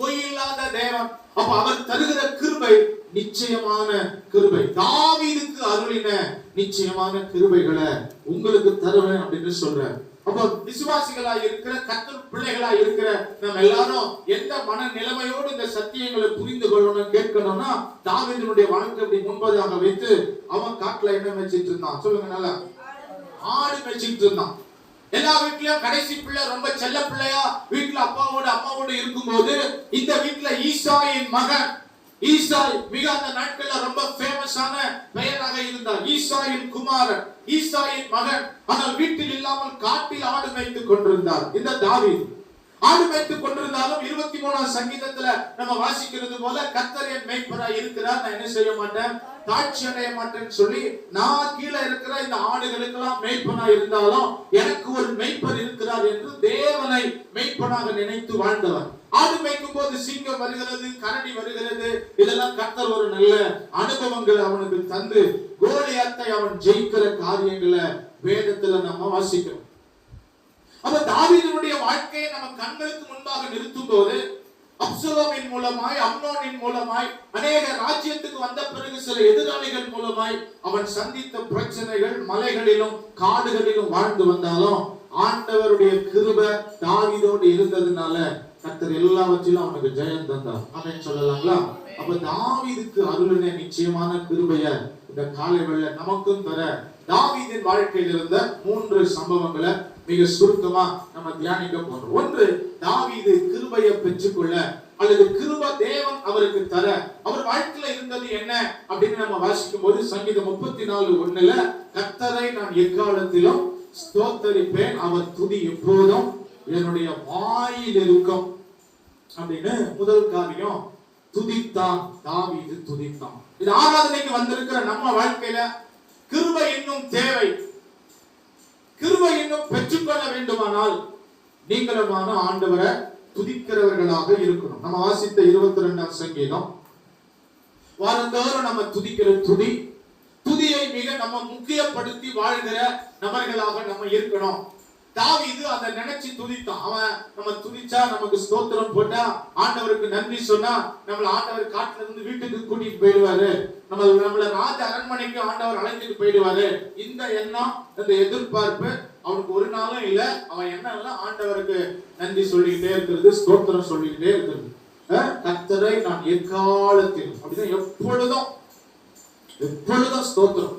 பொய் இல்லாத தேவன். அப்ப அவர் தருகிற கிருபை நிச்சயமான கிருபை. தாவீதுக்கு அருளின நிச்சயமான கிருபைகளை உங்களுக்கு தருவேன் அப்படின்னு சொல்றேன் அப்போ விசுவாசிகளா இருக்கிற கத்தர் பிள்ளைகளா இருக்கிற நம்ம எல்லாரும் எந்த மன நிலைமையோடு இந்த சத்தியங்களை புரிந்து கொள்ளணும் கேட்கணும்னா தாவீதனுடைய வாழ்க்கை அப்படி முன்பதாக வைத்து அவன் காட்டுல என்ன வச்சிட்டு இருந்தான்? சொல்லுங்க நல்லா. ஆடு மேய்ச்சிட்டு இருந்தான். எல்லா வீட்லயும் கடைசி பிள்ளை ரொம்ப செல்ல பிள்ளையா வீட்டுல அப்பாவோட அம்மாவோட இருக்கும்போது இந்த வீட்டுல ஈசாயின் மகன். ஈசாய் மிக அந்த நாட்கள்ல ரொம்ப ஃபேமஸான பெயராக இருந்தார். ஈசாயின் குமாரன் ஈசாயின் மகன். ஆனால் வீட்டில் இல்லாமல் காட்டில் ஆடு வைத்துக் கொண்டிருந்தார். இந்த தாவீது. ஆடு மேய்த்துக் கொண்டிருந்தாலும் இருபத்தி மூணாம் சங்கீதத்துல நம்ம வாசிக்கிறது போல கத்தர் என் மேய்ப்பரா இருக்கிறார். நான் என்ன செய்ய மாட்டேன்? தாட்சி அடைய மாட்டேன்னு சொல்லி நான் கீழே இருக்கிற இந்த ஆடுகளுக்கெல்லாம் மேய்ப்பனா இருந்தாலும் எனக்கு ஒரு மெய்ப்பர் இருக்கிறார் என்று தேவனை மெய்ப்பனாக நினைத்து வாழ்ந்தவர். ஆடு மேய்க்கும் போது சிங்கம் வருகிறது கரடி வருகிறது. இதெல்லாம் கத்தர் ஒரு நல்ல அனுபவங்களை அவனுக்கு தந்து கோலியாத்தை அவன் ஜெயிக்கிற காரியங்களை வேதத்துல நம்ம வாசிக்கிறோம். அப்ப தாவீதினுடைய வாழ்க்கையை நம்ம கண்களுக்கு முன்பாக நிறுத்தும் போது அப்சலோமின் மூலமாய் அம்னோனின் மூலமாய் அநேக ராஜ்யத்துக்கு வந்த பிறகு சில எதிராளிகள் மூலமாய் அவன் சந்தித்த பிரச்சனைகள் மலைகளிலும் காடுகளிலும் வாழ்ந்து வந்தாலும் ஆண்டவருடைய கிருப தாவீதோடு இருந்ததுனால கர்த்தர் எல்லாவற்றிலும் அவனுக்கு ஜெயம் தந்தார். அவன் சொல்லலாங்களா? அப்ப தாவீதுக்கு அருளின நிச்சயமான கிருபைய இந்த காலை வேளை நமக்கும் தர தாவீதின் வாழ்க்கையில் இருந்த மூன்று சம்பவங்களை மிக சுருக்கமா நம்ம தியானிக்க போறோம். ஒன்று தாவீது கிருபையை பெற்றுக்கொள்ள அல்லது கிருப தேவன் அவருக்கு தர அவர் வாழ்க்கையில இருந்தது என்ன அப்படின்னு நம்ம வாசிக்கும் போது சங்கீதம் முப்பத்தி நாலு ஒண்ணுல கத்தரை நான் எக்காலத்திலும் ஸ்தோத்தரிப்பேன். அவர் துதி எப்போதும் என்னுடைய வாயில் இருக்கும். அப்படின்னு முதல் காரியம் துதித்தான் தாவீது துதித்தான். இது ஆராதனைக்கு வந்திருக்கிற நம்ம வாழ்க்கையில கிருபை இன்னும் தேவை. கிருபை இன்னும் பெற்றுக்கொள்ள வேண்டுமானால் நீங்களுமான ஆண்டவரை துதிக்கிறவர்களாக இருக்கணும். நம்ம வாசித்த இருபத்தி ரெண்டாம் சங்கீதம். வாரந்தோறும் நம்ம துதிக்கிற துதி. துதியை மிக நம்ம முக்கியப்படுத்தி வாழ்கிற நபர்களாக நம்ம இருக்கணும். தாவீது அதை நினைச்சு துதித்தான். அவன் நம்ம துதிச்சா நமக்கு ஸ்தோத்திரம் போட்டா ஆண்டவருக்கு நன்றி சொன்னா நம்மள ஆண்டவர் காட்டுல இருந்து வீட்டுக்கு கூட்டிட்டு போயிடுவாரு. நம்ம நம்மள ராஜ அரண்மனைக்கு ஆண்டவர் அழைச்சிட்டு போயிடுவாரு. இந்த எண்ணம் இந்த எதிர்பார்ப்பு அவனுக்கு ஒரு நாளும் இல்ல. அவன் என்ன இல்ல ஆண்டவருக்கு நன்றி சொல்லிக்கிட்டே இருக்கிறது ஸ்தோத்திரம் சொல்லிக்கிட்டே இருக்கிறது. கத்தரை நான் எக்காலத்திலும் அப்படிதான் எப்பொழுதும் எப்பொழுதும் ஸ்தோத்திரம்.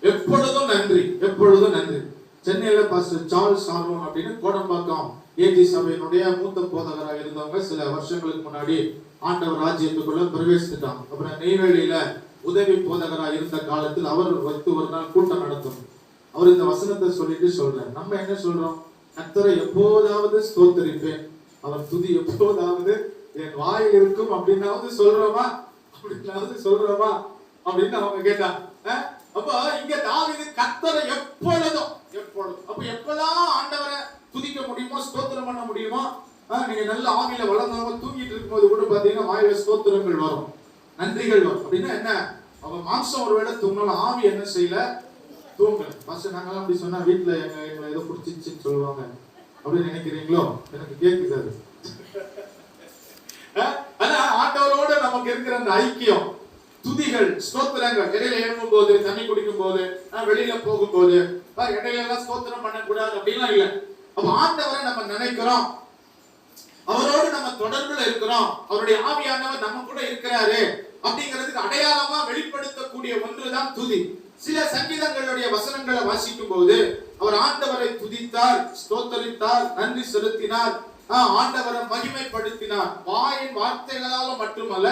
எப்பொழுதும் நன்றி எப்பொழுதும் நன்றி. சென்னையில பாஸ்டர் சார்ல்ஸ் சார்லோன் அப்படின்னு கோடம்பாக்கம் ஏஜி சபையினுடைய மூத்த போதகராக இருந்தவங்க சில வருஷங்களுக்கு முன்னாடி ஆண்டவர் ராஜ்யத்துக்குள்ள பிரவேசித்துட்டாங்க. அப்புறம் நெய்வேலியில உதவி போதகராக இருந்த காலத்தில் அவர் வைத்து ஒரு நாள் கூட்டம் நடத்தும் அவர் இந்த வசனத்தை சொல்லிட்டு சொல்றாரு. நம்ம என்ன சொல்றோம்? கத்தரை எப்போதாவது ஸ்தோத்தரிப்பேன். அவர் துதி எப்போதாவது என் வாயில் இருக்கும் அப்படின்னாவது சொல்றோமா? அப்படின்னாவது சொல்றோமா? அப்படின்னு அவங்க கேட்டாங்க அப்போ இங்க தாவிது கத்தரை எப்பொழுதும் எப்பொழுதும் அப்ப எப்பெல்லாம் ஆண்டவரை துதிக்க முடியுமோ ஸ்தோத்திரம் பண்ண முடியுமோ நீங்க நல்ல ஆவியில வளர்ந்தவங்க தூங்கிட்டு இருக்கும்போது கூட பாத்தீங்கன்னா வாயில ஸ்தோத்திரங்கள் வரும் நன்றிகள் வரும். அப்படின்னா என்ன? அவங்க மாம்சம் ஒருவேளை தூங்கினாலும் ஆவி என்ன செய்யல? தூங்கல. ஃபர்ஸ்ட் நாங்கெல்லாம் அப்படி சொன்னா வீட்டுல எங்க எங்களை ஏதோ பிடிச்சிச்சுன்னு சொல்லுவாங்க. அப்படின்னு நினைக்கிறீங்களோ? எனக்கு கேட்குது அது. ஆனா ஆண்டவரோட நமக்கு இருக்கிற அந்த ஐக்கியம் துதிகள் ஸ்தோத்திரங்கள். இடையில எழும்பும் போது தண்ணி குடிக்கும் போது வெளியில போகும்போது அஹ், இடையில எல்லாம் ஸ்தோத்திரம் பண்ணக்கூடாது அப்படின்லாம் இல்லை. அப்ப ஆண்டவரை நம்ம நினைக்கிறோம். அவரோடு நம்ம தொடர்புல இருக்கிறோம். அவருடைய ஆவியானவர் நம்ம கூட இருக்கிறாரு அப்படிங்கிறதுக்கு அடையாளமா வெளிப்படுத்தக்கூடிய ஒன்றுதான் துதி. சில சங்கீதங்களுடைய வசனங்களை வாசிக்கும் போது அவர் ஆண்டவரை துதித்தார் ஸ்தோத்தரித்தார் நன்றி செலுத்தினார். ஆஹ், ஆண்டவரை மகிமைப்படுத்தினார். வாயின் வார்த்தைகளால மட்டுமல்ல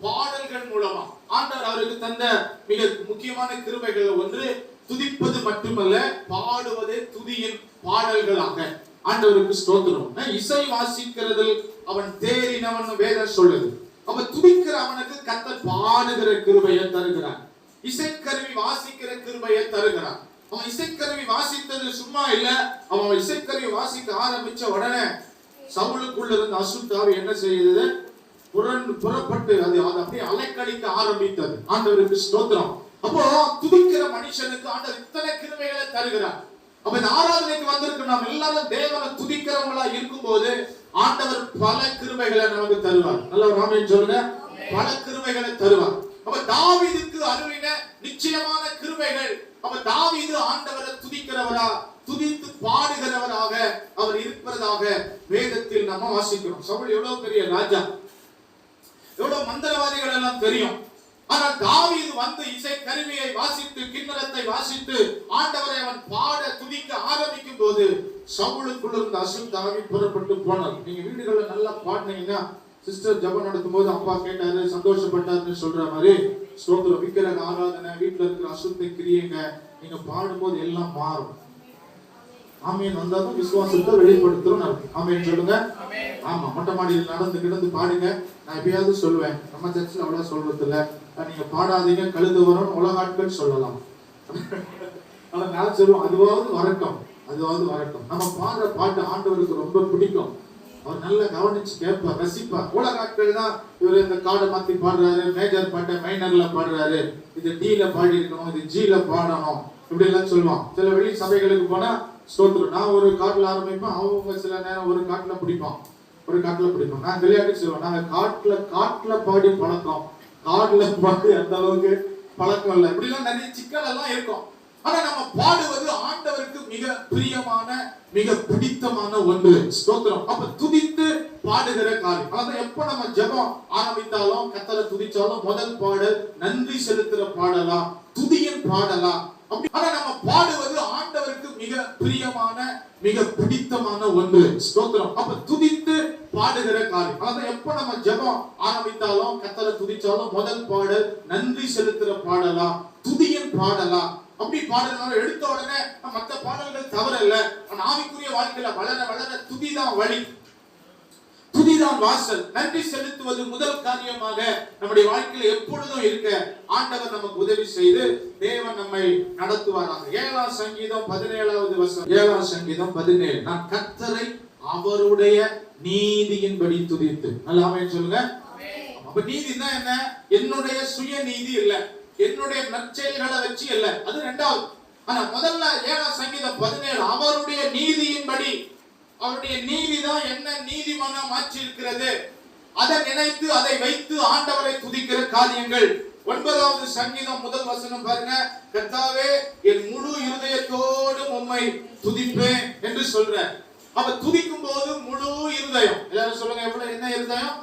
பாடல்கள் மூலமா ஆண்டவர் அவருக்கு தந்த மிக முக்கியமான கிருபைகள் ஒன்று துதிப்பது மட்டுமல்ல பாடுவதே துதியின் பாடல்களாக. ஆண்டவருக்கு ஸ்தோத்திரம். இசை வாசிக்கிறதில் அவன் தேறினவன் வேத சொல்லுது. அவன் துதிக்கிற அவனுக்கு கத்த பாடுகிற கிருபையை தருகிறான் இசைக்கருவி வாசிக்கிற கிருபையை தருகிறான் அவன் இசைக்கருவி வாசித்தது சும்மா இல்ல அவன் இசைக்கருவி வாசிக்க ஆரம்பிச்ச உடனே சவுளுக்குள்ள இருந்த அசுத்தாவை என்ன செய்யுது? புறன் புறப்பட்டு அது அது அப்படியே அலைக்கழிக்க ஆரம்பித்தது. ஆண்டவருக்கு ஸ்தோத்திரம். அப்போ துதிக்கிற மனுஷனுக்கு ஆண்டவர் இத்தனை கிருமைகளை தருகிறார். அப்ப இந்த ஆராதனைக்கு வந்திருக்கு நாம் எல்லாரும் தேவனை துதிக்கிறவங்களா இருக்கும்போது ஆண்டவர் பல கிருமைகளை நமக்கு தருவார். நல்ல ராமன் சொல்லுங்க. பல கிருமைகளை தருவார். அப்ப தாவிதுக்கு அருவின நிச்சயமான கிருமைகள் அப்ப தாவீது ஆண்டவரை துதிக்கிறவரா துதித்து பாடுகிறவராக அவர் இருப்பதாக வேதத்தில் நம்ம வாசிக்கிறோம். சவுல் எவ்வளவு பெரிய ராஜா. எவ்வளவு மந்திரவாதிகள் எல்லாம் தெரியும். ஆனால் தாவீது வந்து இசை கருவியை வாசித்து கிண்ணறத்தை வாசித்து ஆண்டவரை அவன் பாட துதிக்க ஆரம்பிக்கும் போது சவுளுக்குள்ள இருந்த அசுல் தாவி புறப்பட்டு போனார் நீங்க வீடுகள்ல நல்லா பாடினீங்கன்னா சிஸ்டர் ஜபம் நடத்தும் போது அப்பா கேட்டாரு சந்தோஷப்பட்டாருன்னு சொல்ற மாதிரி ஸ்தோத்திரம் விக்கிரக ஆராதனை வீட்டுல இருக்கிற அசுத்தை கிரியங்க நீங்க பாடும்போது எல்லாம் மாறும். ஆமீன் வந்தாலும் விசுவாசத்தை வெளிப்படுத்துறோம். ஆமீன் சொல்லுங்க. ஆமா மொட்டை மாடியில் நடந்து கிடந்து பாடுங்க. நான் எப்பயாவது சொல்லுவேன் நம்ம சர்ச்சில் அவ்வளவு சொல்றது இல்ல நீங்க பாடாதீங்க கழுது வரும் உலகாட்கள் சொல்லலாம். ஆனா நான் சொல்லுவோம் அதுவாவது வரட்டும் அதுவாவது வரட்டும். நம்ம பாடுற பாட்டு ஆண்டவருக்கு ரொம்ப பிடிக்கும். அவர் நல்லா கவனிச்சு கேட்பார் ரசிப்பார். உலகாட்கள் தான் இவர் இந்த காடை மாத்தி பாடுறாரு மேஜர் பாட்டை மைனர்ல பாடுறாரு. இது டீல பாடி இருக்கணும் இது ஜீல பாடணும். இப்படி எல்லாம் சொல்லுவான். சில வெளி சபைகளுக்கு போனா ஸ்தோத்திரம். நான் ஒரு காட்டுல ஆரம்பிப்பேன் அவங்க சில நேரம் ஒரு காட்டுல பிடிப்பான். ஒரு காட்டுல பிடிப்போம் நான் விளையாட்டு சொல்லுவேன். நாங்க காட்டுல காட்டுல பாடி பழக்கம். காட்டுல பாடி அந்த அளவுக்கு பழக்கம் இல்லை. இப்படி எல்லாம் நிறைய சிக்கல் எல்லாம் இருக்கும். ஆனா நம்ம பாடுவது ஆண்டவருக்கு மிக பிரியமான மிக பிடித்தமான ஒன்று. ஸ்தோத்திரம். அப்ப துதித்து பாடுகிற காரியம். அதான் எப்ப நம்ம ஜெபம் ஆரம்பித்தாலும் கத்தரை துதிச்சாலும் முதல் பாடல் நன்றி செலுத்துற பாடலா? துதியின் பாடலா? ஆனா நம்ம பாடுவது ஆண்டவருக்கு மிக பிரியமான மிக பிடித்தமான ஒன்று. ஸ்தோத்திரம். அப்ப துதித்து பாடுகிற காரியம். அதான் எப்ப நம்ம ஜெபம் ஆரம்பித்தாலும் கத்தலை துதிச்சாலும் முதல் பாடல் நன்றி செலுத்துற பாடலா? துதியின் பாடலா? அப்படி பாடல்கள் எடுத்த உடனே மற்ற பாடல்கள் தவறல்ல. ஆனா ஆவிக்குரிய வாழ்க்கையில வளர வளர துதிதான் வழி. துதிதான் வாசல். நன்றி செலுத்துவது முதல் காரியமாக நம்முடைய வாழ்க்கையில எப்பொழுதும் இருக்க ஆண்டவர் நமக்கு உதவி செய்து தேவன் நம்மை நடத்துவாராக. ஏழாம் சங்கீதம் பதினேழாவது வசனம். ஏழாம் சங்கீதம் பதினேழு. நான் கர்த்தரை அவருடைய நீதியின்படி துதித்து. நல்லா ஆமென் சொல்லுங்க. அப்ப நீதினா என்ன? என்னுடைய சுய நீதி இல்ல. என்னுடைய நற்செயல்களை வச்சு இல்ல. அது ரெண்டாவது. ஆனா முதல்ல ஏழாம் சங்கீதம் பதினேழு. அவருடைய நீதியின்படி அவருடைய நீதி தான் என்ன நீதிமன்றம் மாற்றி இருக்கிறது அதை நினைத்து அதை வைத்து ஆண்டவரை துதிக்கிற காரியங்கள். ஒன்பதாவது சங்கீதம் முதல் வசனம் பாருங்க. கர்த்தாவே என் முழு இருதயத்தோடு உம்மை துதிப்பேன் என்று சொல்றேன். அப்ப துதிக்கும் போது முழு இருதயம். எல்லாரும் சொல்லுங்க எவ்வளவு என்ன இருதயம்?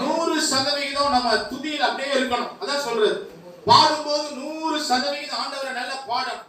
நூறு சதவிகிதம் நம்ம துதியில் அப்படியே இருக்கணும். அதான் சொல்றது. பாடும்போது நூறு சதவிகிதம் ஆண்டவரை நல்லா பாடணும்.